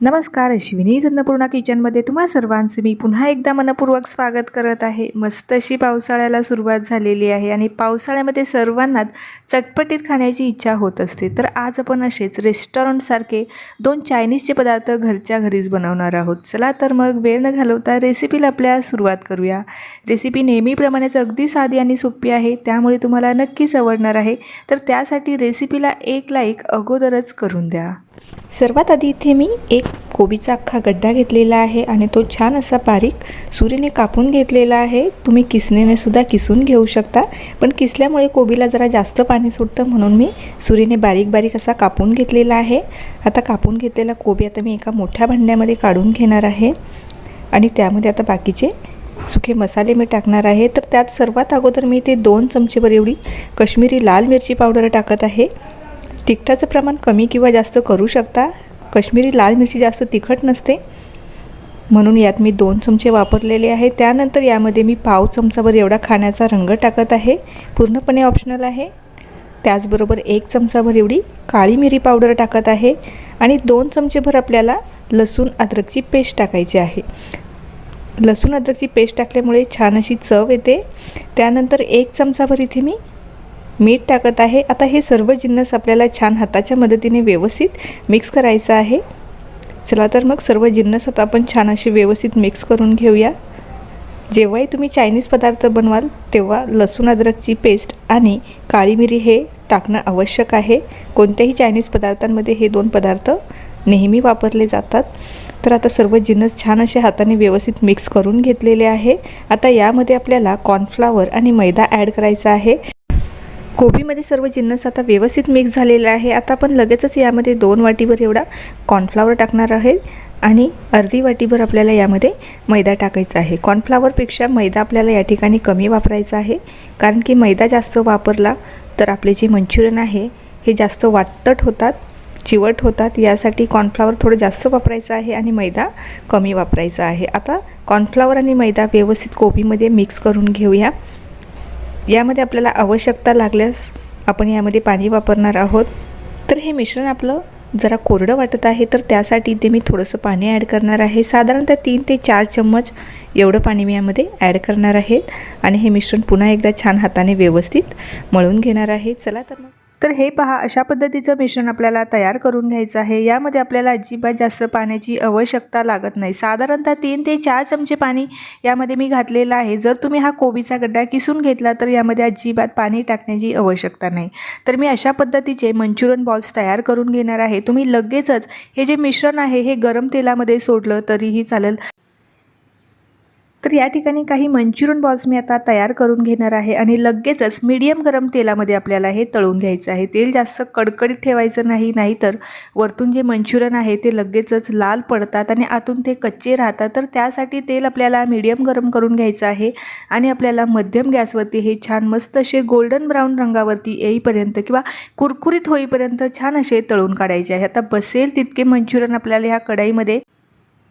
नमस्कार अश्विनी अन्नपूर्णा किचनमध्ये तुम्हा सर्वांचं मी पुन्हा एकदा मनपूर्वक स्वागत करत आहे. मस्त अशी पावसाळ्याला सुरुवात झालेली आहे आणि पावसाळ्यामध्ये सर्वांनाच चटपटीत खाण्याची इच्छा होत असते. तर आज आपण असेच रेस्टॉरंटसारखे दोन चायनीजचे पदार्थ घरच्या घरीच बनवणार आहोत. चला तर मग वेळ न घालवता रेसिपीला आपल्या सुरुवात करूया. रेसिपी नेहमीप्रमाणेच अगदी साधी आणि सोपी आहे त्यामुळे तुम्हाला नक्कीच आवडणार आहे. तर त्यासाठी रेसिपीला एक लाईक अगोदरच करून द्या. सर्वात आधी इथे मी एक कोबीचा अख्खा गड्डा घेतलेला आहे आणि तो छान असा बारीक सुरीने कापून घेतलेला आहे. तुम्ही किसणीने सुद्धा किसून घेऊ शकता. पण किसल्यामुळे कोबीला जरा जास्त पाणी सुटतं म्हणून मी सुरीने बारीक बारीक असा कापून घेतलेला आहे. आता कापून घेतलेला कोबी आता मी एका मोठ्या भांड्यामध्ये काढून घेणार आहे. आणि त्यामध्ये आता बाकीचे सुके मसाले मी टाकणार आहे. तर त्यात सर्वात अगोदर मी ते दोन चमचेवर एवढी कश्मीरी लाल मिरची पावडर टाकत आहे. तिखटाचं प्रमाण कमी किंवा जास्त करू शकता. कश्मीरी लाल मिरची जास्त तिखट नसते. म्हणून यात मी दोन चमचे वापरलेले आहे. त्यानंतर यामध्ये मी पाव चमचाभर एवढा खाण्याचा रंग टाकत आहे. पूर्णपणे ऑप्शनल आहे. त्याचबरोबर एक चमचाभर एवढी काळी मिरी पावडर टाकत आहे. आणि दोन चमचेभर आपल्याला लसूण अद्रकची पेस्ट टाकायची आहे. लसूण अद्रकची पेस्ट टाकल्यामुळे छान अशी चव येते. त्यानंतर एक चमचाभर इथे मी मीठ टाकत आहे. आता हे सर्व जिन्नस आपल्याला छान हाताच्या मदतीने व्यवस्थित मिक्स करायचं आहे. चला तर मग सर्व जिन्नस आता आपण छान असे व्यवस्थित मिक्स करून घेऊया. जेव्हाही तुम्ही चायनीज पदार्थ बनवाल तेव्हा लसूण अद्रकची पेस्ट आणि काळी मिरी हे टाकणं आवश्यक आहे. कोणत्याही चायनीज पदार्थांमध्ये हे दोन पदार्थ नेहमी वापरले जातात. तर आता सर्व जिन्नस छान असे हाताने व्यवस्थित मिक्स करून घेतलेले आहे. आता यामध्ये आपल्याला कॉर्नफ्लावर आणि मैदा ॲड करायचा आहे. कोबीमध्ये सर्व जिन्नस आता व्यवस्थित मिक्स झालेला आहे. आता आपण लगेचच यामध्ये दोन वाटीभर एवढा कॉर्नफ्लावर टाकणार आहे आणि अर्धी वाटीभर आपल्याला यामध्ये मैदा टाकायचा आहे. कॉर्नफ्लावरपेक्षा मैदा आपल्याला या ठिकाणी कमी वापरायचा आहे. कारण की मैदा जास्त वापरला तर आपले जे मंचुरियन आहे हे जास्त वाटतट होतात चिवट होतात. यासाठी कॉर्नफ्लावर थोडं जास्त वापरायचं आहे आणि मैदा कमी वापरायचा आहे. आता कॉर्नफ्लावर आणि मैदा व्यवस्थित कोबीमध्ये मिक्स करून घेऊया. यामध्ये आपल्याला आवश्यकता लागल्यास आपण यामध्ये पाणी वापरणार आहोत. तर हे मिश्रण आपलं जरा कोरडं वाटत आहे तर त्यासाठी इथे मी थोडंसं पाणी ॲड करणार आहे. साधारणतः तीन ते चार चम्मच एवढं पाणी मी यामध्ये ॲड करणार आहेत आणि हे मिश्रण पुन्हा एकदा छान हाताने व्यवस्थित मळून घेणार आहे. चला तर मग तर हे पहा अशा पद्धतीचं मिश्रण आपल्याला तयार करून घ्यायचं आहे. यामध्ये आपल्याला अजिबात जास्त पाण्याची आवश्यकता लागत नाही. साधारणतः तीन ते चार चमचे पाणी यामध्ये मी घातलेलं आहे. जर तुम्ही हा कोबीचा गड्डा किसून घेतला तर यामध्ये अजिबात पाणी टाकण्याची आवश्यकता नाही. तर मी अशा पद्धतीचे मंचुरियन बॉल्स तयार करून घेणार आहे. तुम्ही लगेचच हे जे मिश्रण आहे हे गरम तेलामध्ये सोडलं तरीही चालेल. तर या ठिकाणी काही मंचुरियन बॉल्स मी आता तयार करून घेणार आहे आणि लगेचच मीडियम गरम तेलामध्ये आपल्याला हे तळून घ्यायचं आहे. तेल जास्त कडकडीत ठेवायचं नाही नाहीतर वरतून जे मंचुरियन आहे ते लगेचच लाल पडतात आणि आतून ते कच्चे राहतात. तर त्यासाठी तेल आपल्याला मीडियम गरम करून घ्यायचं आहे आणि आपल्याला मध्यम गॅसवरती हे छान मस्त असे गोल्डन ब्राऊन रंगावरती येईपर्यंत किंवा कुरकुरीत होईपर्यंत छान असे तळून काढायचे आहे. आता बसेल तितके मंचुरियन आपल्याला ह्या कढाईमध्ये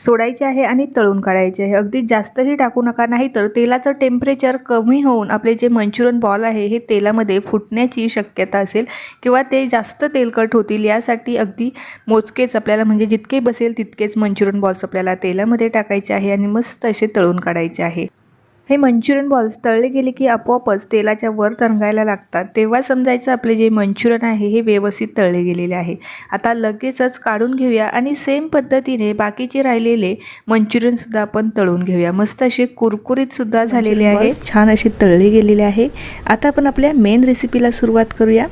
सोडायचे आहे आणि तळून काढायचे आहे. अगदी जास्तही टाकू नका नाही तर तेलाचं टेम्परेचर कमी होऊन आपले जे मंचुरियन बॉल आहे हे तेलामध्ये फुटण्याची शक्यता असेल किंवा ते जास्त तेलकट होतील यासाठी अगदी मोजकेच आपल्याला म्हणजे जितके बसेल तितकेच मंचुरियन बॉल्स आपल्याला तेलामध्ये टाकायचे आहे आणि मस्त असे तळून काढायचे आहे. हे मंचुरियन बॉल्स तळले गेले की आपोआपच तेलाच्या वर तरंगायला लागतात. तेव्हा समजायचं आपले जे मंचुरियन आहे हे व्यवस्थित तळले गेलेले आहे. आता लगेचच काढून घेऊया आणि सेम पद्धतीने बाकीचे राहिलेले मंचुरियनसुद्धा आपण तळून घेऊया. मस्त असे कुरकुरीतसुद्धा झालेले आहे छान असे तळले गेलेले आहे. आता आपण आपल्या मेन रेसिपीला सुरुवात करूया.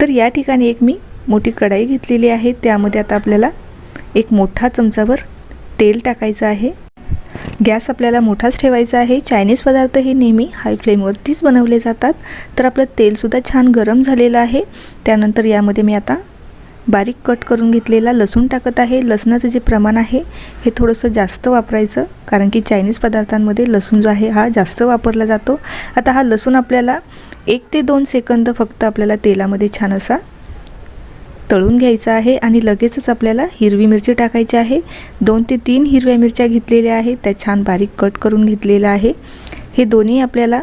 तर या ठिकाणी एक मी मोठी कढाई घेतलेली आहे. त्यामध्ये आता आपल्याला एक मोठा चमचाभर तेल टाकायचं आहे. गॅस आपल्याला मोठाच ठेवायचा आहे. चायनीज पदार्थ हे नेहमी हाय फ्लेमवरतीच बनवले जातात. तर आपलं तेलसुद्धा छान गरम झालेलं आहे. त्यानंतर यामध्ये मी आता बारीक कट करून घेतलेला लसूण टाकत आहे. लसणाचं जे प्रमाण आहे हे थोडंसं जास्त वापरायचं. कारण की चायनीज पदार्थांमध्ये लसूण जो आहे हा जास्त वापरला जातो. आता हा लसूण आपल्याला एक ते दोन सेकंद फक्त आपल्याला तेलामध्ये छान असा तळून घ्यायचा आहे आणि लगेचच आपल्याला हिरवी मिरची टाकायची आहे. दोन ते तीन हिरव्या मिरच्या घेतलेल्या आहेत. त्या छान बारीक कट करून घेतलेलं आहे. हे दोन्ही आपल्याला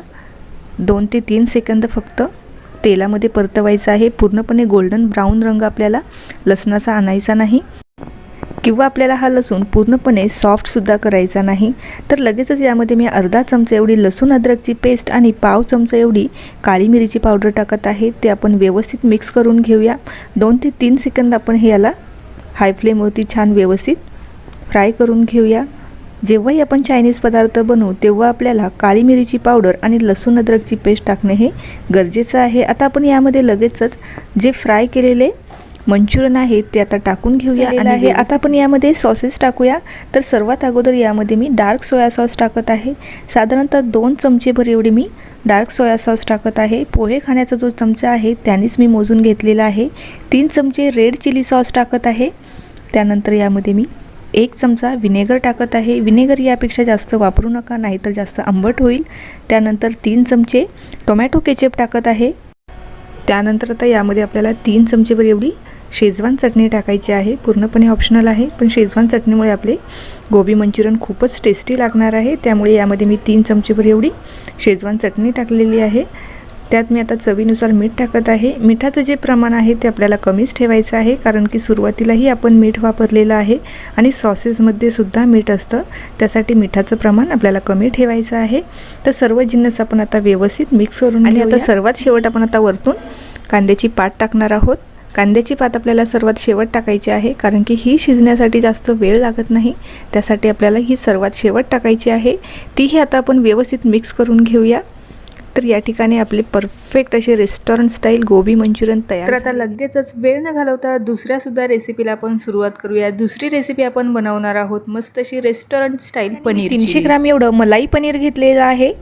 दोन ते तीन सेकंद फक्त तेलामध्ये परतवायचं आहे. पूर्णपणे गोल्डन ब्राऊन रंग आपल्याला लसणाचा आणायचा नाही. किंवा आपल्याला हा लसूण पूर्णपणे सॉफ्टसुद्धा करायचा नाही तर लगेचच यामध्ये मी अर्धा चमचा एवढी लसूण अद्रकची पेस्ट आणि पाव चमचा एवढी काळी मिरीची पावडर टाकत आहे ते आपण व्यवस्थित मिक्स करून घेऊया. दोन ते तीन सेकंद आपण हे याला हाय फ्लेमवरती छान व्यवस्थित फ्राय करून घेऊया. जेव्हाही आपण चायनीज पदार्थ बनवू तेव्हा आपल्याला काळी मिरीची पावडर आणि लसूण अद्रकची पेस्ट टाकणे हे गरजेचं आहे. आता आपण यामध्ये लगेचच जे फ्राय केलेले मंचुरियन आहे ते आता टाकून घेऊया आणि आहे. आता आपण यामध्ये सॉसेस टाकूया. तर सर्वात अगोदर यामध्ये मी डार्क सोया सॉस टाकत आहे. साधारणतः दोन चमचेभर एवढी मी डार्क सोया सॉस टाकत आहे. पोहे खाण्याचा जो चमचा आहे त्यानेच मी मोजून घेतलेला आहे. तीन चमचे रेड चिली सॉस टाकत आहे. त्यानंतर यामध्ये मी एक चमचा विनेगर टाकत आहे. विनेगर यापेक्षा जास्त वापरू नका नाहीतर जास्त आंबट होईल. त्यानंतर तीन चमचे टोमॅटो केचप टाकत आहे. त्यानंतर आता यामध्ये आपल्याला तीन चमचेभर एवढी शेजवान चटणी टाकायची आहे. पूर्णपणे ऑप्शनल आहे. पण शेजवान चटणीमुळे आपले गोबी मंचुरियन खूपच टेस्टी लागणार आहे. त्यामुळे यामध्ये मी तीन चमचेभर एवढी शेजवान चटणी टाकलेली आहे. त्यात मी आता चवीनुसार मीठ टाकत आहे. मिठाचं जे प्रमाण आहे ते आपल्याला कमीच ठेवायचं आहे. कारण की सुरुवातीलाही आपण मीठ वापरलेलं आहे आणि सॉसेसमध्ये सुद्धा मीठ असतं. त्यासाठी मिठाचं प्रमाण आपल्याला कमी ठेवायचं आहे. तर सर्व जिन्नस आपण आता व्यवस्थित मिक्स करून आणि आता सर्वात शेवट आपण आता वरतून कांद्याची पात टाकणार आहोत. कांद्याची पात आपल्याला सर्वात शेवट टाकायची आहे कारण की ही शिजण्यासाठी जास्त वेळ लागत नाही. त्यासाठी आपल्याला ही सर्वात शेवट टाकायची आहे. तीही आता आपण व्यवस्थित मिक्स करून घेऊया. तर या ठिकाणी आपले परफेक्ट असे रेस्टॉरंट स्टाईल गोबी मंचुरियन तयार तर आता लगेचच वेळ न घालवता दुसऱ्या सुद्धा रेसिपीला आपण सुरुवात करूया. दुसरी रेसिपी आपण बनवणार आहोत मस्त अशी रेस्टॉरंट स्टाईल पनीर तीनशे ग्राम एवढं मलाई पनीर घेतलेलं आहे.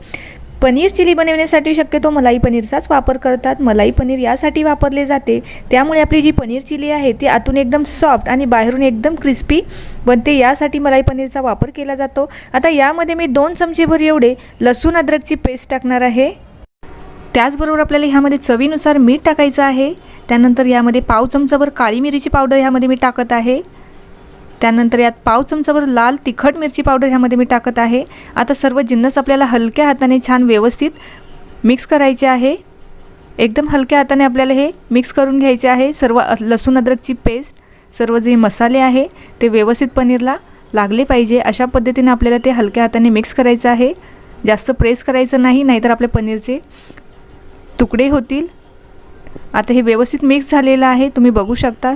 पनीर चिली बनवण्यासाठी शक्यतो मलाई पनीरचाच वापर करतात. मलाई पनीर यासाठी वापरले जाते. त्यामुळे आपली जी पनीर चिली आहे ती आतून एकदम सॉफ्ट आणि बाहेरून एकदम क्रिस्पी बनते. यासाठी मलाई पनीरचा वापर केला जातो. आता यामध्ये मी दोन चमचेभर एवढे लसूण अद्रकची पेस्ट टाकणार आहे. त्याचबरोबर आपल्याला ह्यामध्ये चवीनुसार मीठ टाकायचं आहे. त्यानंतर यामध्ये पाव चमचाभर काळी मिरीची पावडर ह्यामध्ये मी टाकत आहे. त्यानंतर यात पाव चमचाभर लाल तिखट मिरची पावडर ह्यामध्ये मी टाकत आहे. आता सर्व जिन्नस आपल्याला हलक्या हाताने छान व्यवस्थित मिक्स करायचे आहे. एकदम हलक्या हाताने आपल्याला हे मिक्स करून घ्यायचे आहे. सर्व लसूण अद्रकची पेस्ट सर्व जे मसाले आहे ते व्यवस्थित पनीरला लागले पाहिजे. अशा पद्धतीने आपल्याला ते हलक्या हाताने मिक्स करायचं आहे. जास्त प्रेस करायचं नाही नाहीतर आपल्या पनीरचे तुकडे होतील. आता हे व्यवस्थित मिक्स झालेलं आहे. तुम्ही बघू शकता.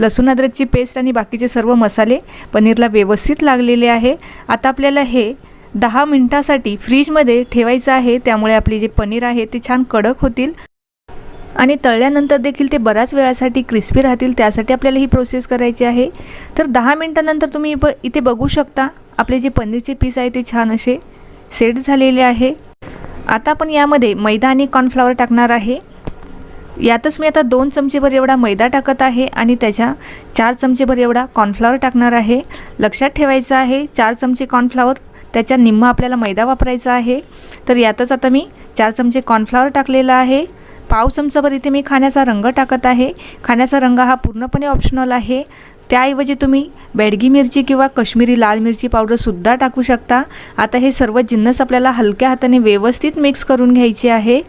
लसूण अद्रकची पेस्ट आणि बाकीचे सर्व मसाले पनीरला व्यवस्थित लागलेले आहे. आता आपल्याला हे दहा मिनटासाठी फ्रीजमध्ये ठेवायचं आहे. त्यामुळे आपले जे पनीर आहे ते छान कडक होतील. आणि तळल्यानंतर देखील ते बऱ्याच वेळासाठी क्रिस्पी राहतील. त्यासाठी आपल्याला ही प्रोसेस करायची आहे. तर दहा मिनटानंतर तुम्ही ब इथे बघू शकता आपले जे पनीरचे पीस आहे ते छान असे सेट झालेले आहे. आता आपण यामध्ये मैदा आणि कॉर्नफ्लॉवर टाकणार आहे. यातच मी आता दोन चमचेभर एवढा मैदा टाकत आहे आणि त्याच्या चार चमचेभर एवढा कॉर्नफ्लॉवर टाकणार आहे. लक्षात ठेवायचं आहे चार चमचे कॉर्नफ्लॉवर त्याच्या निम्मा आपल्याला मैदा वापरायचा आहे. तर यातच आता मी चार चमचे कॉर्नफ्लॉवर टाकलेला आहे. पाव चमचाभर इथे मी खाण्याचा रंग टाकत आहे. खाण्याचा रंग हा पूर्णपणे ऑप्शनल आहे. त्याऐवजी तुम्ही बेडगी मिरची किंवा कश्मीरी लाल मिरची पावडरसुद्धा टाकू शकता. आता हे सर्व जिन्नस आपल्याला हलक्या हाताने व्यवस्थित मिक्स करून घ्यायचे आहे.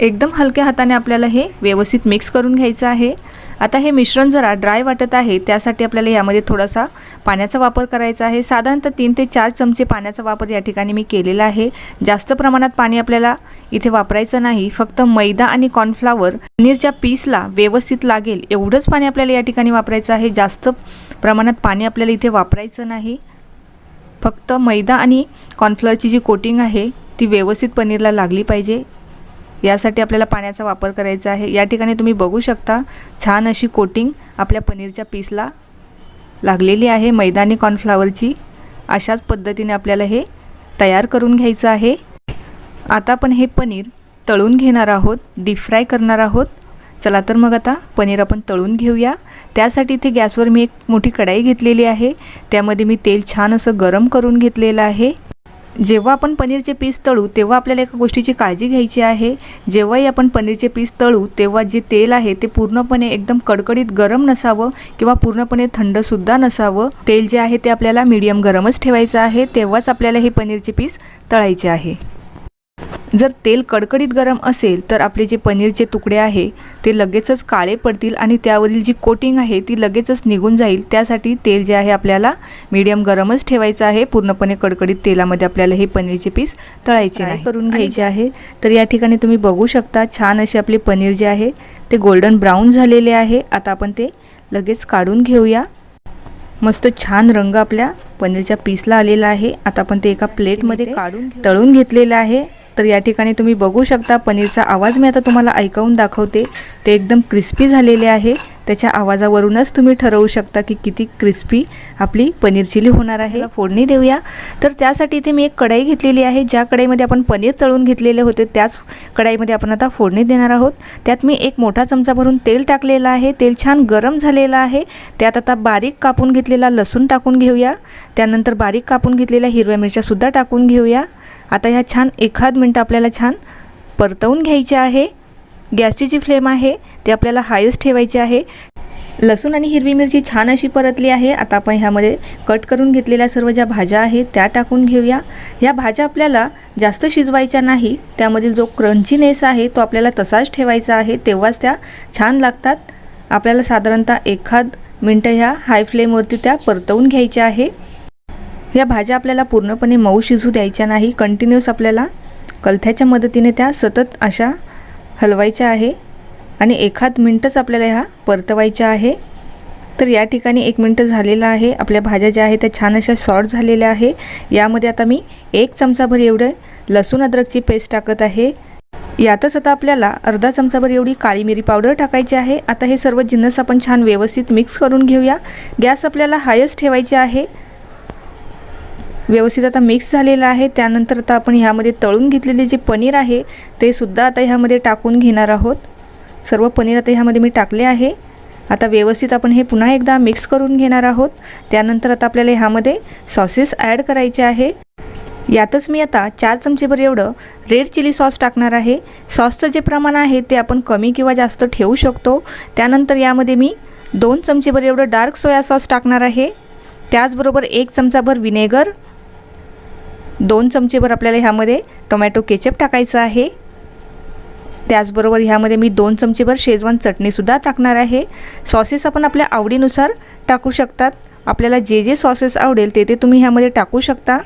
एकदम हलक्या हाताने आपल्याला हे व्यवस्थित मिक्स करून घ्यायचं आहे. आता हे मिश्रण जरा ड्राय वाटत आहे त्यासाठी आपल्याला यामध्ये थोडासा पाण्याचा वापर करायचा आहे. साधारणतः तीन ते चार चमचे पाण्याचा वापर या ठिकाणी मी केलेला आहे. जास्त प्रमाणात पाणी आपल्याला इथे वापरायचं नाही फक्त मैदा आणि कॉर्नफ्लावर पनीरच्या पीसला व्यवस्थित लागेल एवढंच पाणी आपल्याला या ठिकाणी वापरायचं आहे. जास्त प्रमाणात पाणी आपल्याला इथे वापरायचं नाही. फक्त मैदा आणि कॉर्नफ्लॉवरची जी कोटिंग आहे ती व्यवस्थित पनीरला लागली पाहिजे. यासाठी आपल्याला पाण्याचा वापर करायचा आहे. या ठिकाणी तुम्ही बघू शकता छान अशी कोटिंग आपल्या पनीरच्या पीसला लागलेली आहे. मैदानी कॉर्नफ्लावरची अशाच पद्धतीने आपल्याला हे तयार करून घ्यायचं आहे. आता आपण हे पनीर तळून घेणार आहोत डीप फ्राय करणार आहोत. चला तर मग आता पनीर आपण तळून घेऊया. त्यासाठी इथे गॅसवर मी एक मोठी कढाई घेतलेली आहे. त्यामध्ये मी तेल छान असं गरम करून घेतलेलं आहे. जेव्हा आपण पनीरचे पीस तळू तेव्हा आपल्याला एका गोष्टीची काळजी घ्यायची आहे. जेव्हाही आपण पनीरचे पीस तळू तेव्हा जे तेल आहे ते पूर्णपणे एकदम कडकडीत गरम नसावं किंवा पूर्णपणे थंडसुद्धा नसावं. तेल जे आहे ते आपल्याला मीडियम गरमच ठेवायचं आहे. तेव्हाच आपल्याला हे पनीरचे पीस तळायचे आहे. जर तेल कडकडीत गरम असेल तर आपले जे पनीरचे तुकडे आहे ते लगेचच काळे पडतील आणि त्यावरील जी कोटिंग आहे ती लगेचच निघून जाईल. त्यासाठी तेल जे आहे आपल्याला मीडियम गरमच ठेवायचं आहे. पूर्णपणे कडकडीत तेलामध्ये आपल्याला हे पनीरचे पीस तळायचे नाही. करून घ्यायचे आहे. तर या ठिकाणी तुम्ही बघू शकता छान असे आपले पनीर जे आहे ते गोल्डन ब्राऊन झालेले आहे. आता आपण ते लगेच काढून घेऊया. मस्त छान रंग आपल्या पनीरच्या पीसला आलेला आहे. आता आपण ते एका प्लेटमध्ये काढून तळून घेतलेलं आहे. तर या ठिकाणी तुम्ही बघू शकता पनीरचा आवाज मी आता तुम्हाला ऐकवून दाखवते. ते एकदम क्रिस्पी झालेले आहे. त्याच्या आवाजावरूनच तुम्ही ठरवू शकता की किती क्रिस्पी आपली पनीर चिली होणार आहे. फोडणी देऊया. तर त्यासाठी इथे मी एक कढाई घेतलेली आहे ज्या कढाईमध्ये आपण पनीर तळून घेतलेले होते त्याच कढाईमध्ये आपण आता फोडणी देणार आहोत. त्यात मी एक मोठा चमचा भरून तेल टाकलेलं आहे. तेल छान गरम झालेलं आहे. त्यात आता बारीक कापून घेतलेला लसूण टाकून घेऊया. त्यानंतर बारीक कापून घेतलेल्या हिरव्या मिरच्यासुद्धा टाकून घेऊया. आता ह्या छान एखाद मिनटं आपल्याला छान परतवून घ्यायचे आहे. गॅसची जी फ्लेम आहे ती आपल्याला हायच ठेवायची आहे. लसूण आणि हिरवी मिरची छान अशी परतली आहे. आता आपण ह्यामध्ये कट करून घेतलेल्या सर्व ज्या भाज्या आहेत त्या टाकून घेऊया. ह्या भाज्या आपल्याला जास्त शिजवायच्या नाही. त्यामधील जो क्रंचीनेस आहे तो आपल्याला तसाच ठेवायचा आहे. तेव्हाच त्या छान लागतात. आपल्याला साधारणतः एखाद मिनटं ह्या हाय फ्लेमवरती त्या परतवून घ्यायच्या आहे. या भाज्या आपल्याला पूर्णपणे मऊ शिजू द्यायच्या नाही. कंटिन्यूस आपल्याला कलथ्याच्या मदतीने त्या सतत अशा हलवायच्या आहे. आणि एखाद मिनटंच आपल्याला ह्या परतवायच्या आहे. तर या ठिकाणी एक मिनटं झालेलं आहे. आपल्या भाज्या ज्या आहेत त्या छान अशा सॉर्ट झालेल्या आहे. यामध्ये आता मी एक चमचाभर एवढं लसूण अद्रकची पेस्ट टाकत आहे. यातच आता आपल्याला अर्धा चमचाभर एवढी काळी मिरी पावडर टाकायची आहे. आता हे सर्व जिन्नस आपण छान व्यवस्थित मिक्स करून घेऊया. गॅस आपल्याला हायच ठेवायचे आहे. व्यवस्थित आता मिक्स झालेलं आहे. त्यानंतर आता आपण ह्यामध्ये तळून घेतलेले जे पनीर आहे ते सुद्धा आता ह्यामध्ये टाकून घेणार आहोत. सर्व पनीर आता ह्यामध्ये मी टाकले आहे. आता व्यवस्थित आपण हे पुन्हा एकदा मिक्स करून घेणार आहोत. त्यानंतर आता आपल्याला ह्यामध्ये सॉसेस ॲड करायचे आहे. यातच मी आता चार चमचेभर एवढं रेड चिली सॉस टाकणार आहे. सॉसचं जे प्रमाण आहे ते आपण कमी किंवा जास्त ठेवू शकतो. त्यानंतर यामध्ये मी दोन चमचेभर एवढं डार्क सोया सॉस टाकणार आहे. त्याचबरोबर एक चमचाभर विनेगर दोन चमचेभर आपल्याला ह्यामध्ये टोमॅटो केचप टाकायचं आहे. त्याचबरोबर ह्यामध्ये मी दोन चमचेभर शेजवान चटणीसुद्धा टाकणार आहे. सॉसेस आपण आपल्या आवडीनुसार टाकू शकतात. आपल्याला जे जे सॉसेस आवडेल ते ते तुम्ही ह्यामध्ये टाकू शकता.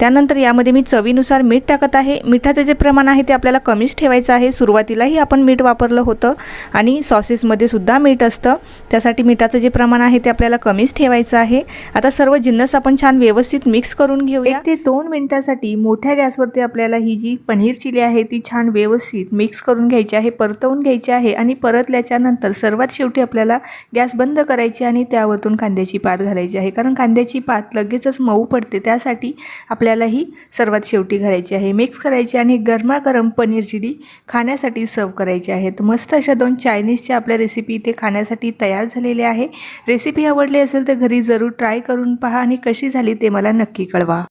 त्यानंतर यामध्ये मी चवीनुसार मीठ टाकत आहे. मिठाचं जे प्रमाण आहे ते आपल्याला कमीच ठेवायचं आहे. सुरुवातीलाही आपण मीठ वापरलं होतं आणि सॉसेसमध्ये सुद्धा मीठ असतं. त्यासाठी मिठाचं जे प्रमाण आहे ते आपल्याला कमीच ठेवायचं आहे. आता सर्व जिन्नस आपण छान व्यवस्थित मिक्स करून घेऊया. ते दोन मिनटासाठी मोठ्या गॅसवरती आपल्याला ही जी पनीर चिली आहे ती छान व्यवस्थित मिक्स करून घ्यायची आहे परतवून घ्यायची आहे आणि परतल्याच्यानंतर सर्वात शेवटी आपल्याला गॅस बंद करायची आणि त्यावरतून कांद्याची पात घालायची आहे. कारण कांद्याची पात लगेचच मऊ पडते. त्यासाठी आपल्याला ही सर्वात शेवटी घालायची आहे. मिक्स करायची आणि गरमागरम पनीर चिली खाण्यासाठी सर्व करायची आहे. तर मस्त अशा दोन चायनीजच्या आपल्या रेसिपी इथे खाण्यासाठी तयार झालेल्या आहे. रेसिपी आवडली असेल तर घरी जरूर ट्राय करून पहा आणि कशी झाली ते मला नक्की कळवा.